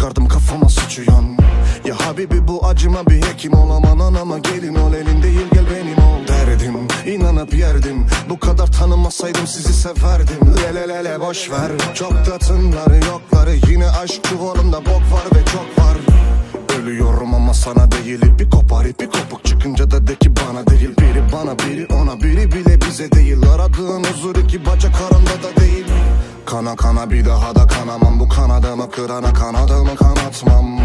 çıkardım kafama sıçıyan Ya Habibi bu acıma bir hekim ol aman anama gelin ol elin değil gel benim ol. Derdim inanıp yerdim. Bu kadar tanımasaydım sizi severdim. Lele lele boş ver. Çok da tınları yokları. Yine aşk çuvalımda bok var ve çok var. Ölüyorum ama sana değil. İpi kopar ipi kopuk. Çıkınca da de ki bana değil. Biri bana biri ona biri bile bize değil. Aradığın huzur iki bacak aranda da değil Kana kana bir daha da kanamam. Bu kanadımı kırana kanadımı kanatmam.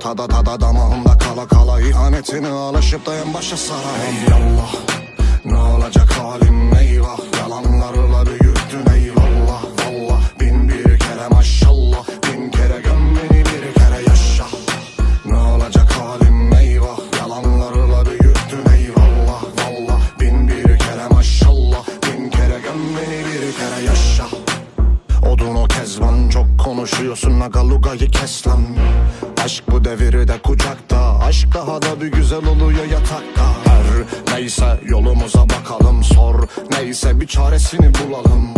Tada tada damağımda kala kala ihanetine alışıp da en başa sararım. Ey Allah konuşuyorsun? Nagalugayı kes lan. Aşk bu devirde kucakta. Aşk daha da bir güzel oluyor yatakta. Her neyse yolumuza bakalım. Sor neyse bir çaresini bulalım